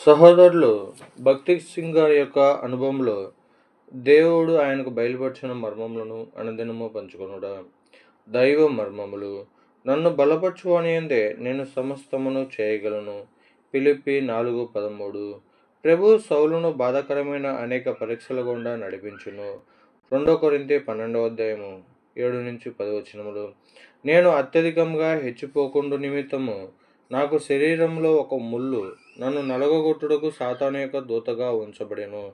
సహోదరులు భక్తి సింగ్ గారి యొక్క అనుభవంలో దేవుడు ఆయనకు బయలుపరిచిన మర్మములను అనుదినము పంచుకొనుట దైవ మర్మములు నన్ను బలపరచు అని అందే నేను సమస్తమును చేయగలను. పిలిపి నాలుగు పదమూడు ప్రభు సౌలును బాధాకరమైన అనేక పరీక్షల గుండా నడిపించును. రెండో కొరింతి పన్నెండవ అధ్యాయము ఏడు నుంచి పది వచనములు నేను అత్యధికంగా హెచ్చిపోకుండా నిమిత్తము నాకు శరీరంలో ఒక ముళ్ళు నన్ను నలగగొట్టుటకు సాతాను యొక్క దూతగా ఉంచబడెను.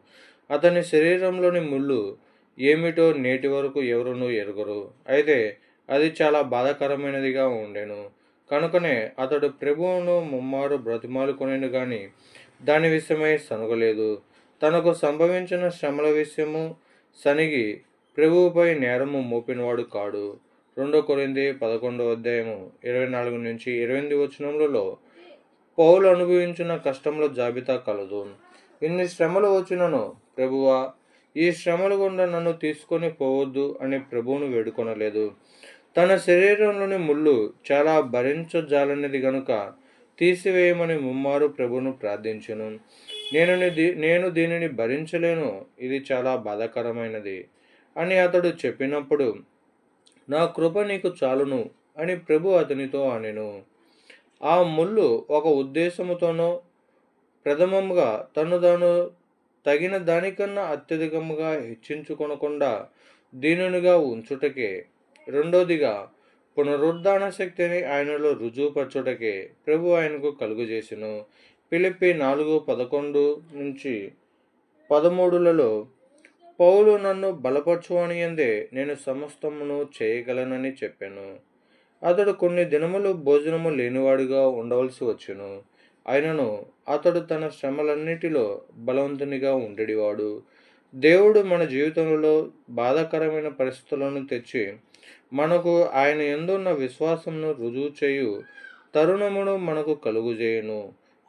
అతని శరీరంలోని ముళ్ళు ఏమిటో నేటి వరకు ఎవరునూ ఎరుగరు. అయితే అది చాలా బాధాకరమైనదిగా ఉండెను. కనుకనే అతడు ప్రభువును ముమ్మారు బ్రతిమాలుకొనేను కానీ దాని విషయమై సనుగలేదు. తనకు సంభవించిన శ్రమల విషయము సనిగి ప్రభువుపై నేరము మోపినవాడు కాడు. రెండో కొరింది పదకొండవ అధ్యాయము ఇరవై నాలుగు నుంచి ఇరవై ఎనిమిది వచనములలో పౌలు అనుభవించిన కష్టముల జాబితా కలదు. ఇన్ని శ్రమలు వచ్చినను ప్రభువా ఈ శ్రమల గుండా నన్ను తీసుకొని పోవద్దు అని ప్రభువును వేడుకొనలేదు. తన శరీరంలోని ముళ్ళు చాలా భరించజాలనేది గనుక తీసివేయమని ముమ్మారు ప్రభువును ప్రార్థించను. నేను నేను దీనిని భరించలేను ఇది చాలా బాధాకరమైనది అని అతడు చెప్పినప్పుడు నా కృప నీకు చాలును అని ప్రభు అతనితో అనెను. ఆ ముళ్ళు ఒక ఉద్దేశముతోనో ప్రథమముగా తను తాను తగిన దానికన్నా అత్యధికముగా హెచ్చించుకొనకుండా దీనునిగా ఉంచుటకే. రెండోదిగా పునరుద్ధాన శక్తిని ఆయనలో రుజువుపరచుటకే ప్రభు ఆయనకు కలుగజేసెను. పిలిపి నాలుగు పదకొండు నుంచి పదమూడులలో పౌలు నన్ను బలపరచు ఎందే నేను సమస్తమును చేయగలనని చెప్పాను. అతడు కొన్ని దినములు భోజనము లేనివాడిగా ఉండవలసి వచ్చును. అయినను అతడు తన శ్రమలన్నిటిలో బలవంతునిగా ఉండేవాడు. దేవుడు మన జీవితంలో బాధాకరమైన పరిస్థితులను తెచ్చి మనకు ఆయన ఎందున్న విశ్వాసమును రుజువు చేయు తరుణమును మనకు కలుగుజేయును.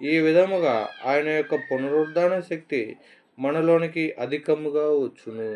ఈ విధముగా ఆయన యొక్క పునరుద్ధాన శక్తి మనలోనికి అధికముగా వచ్చును.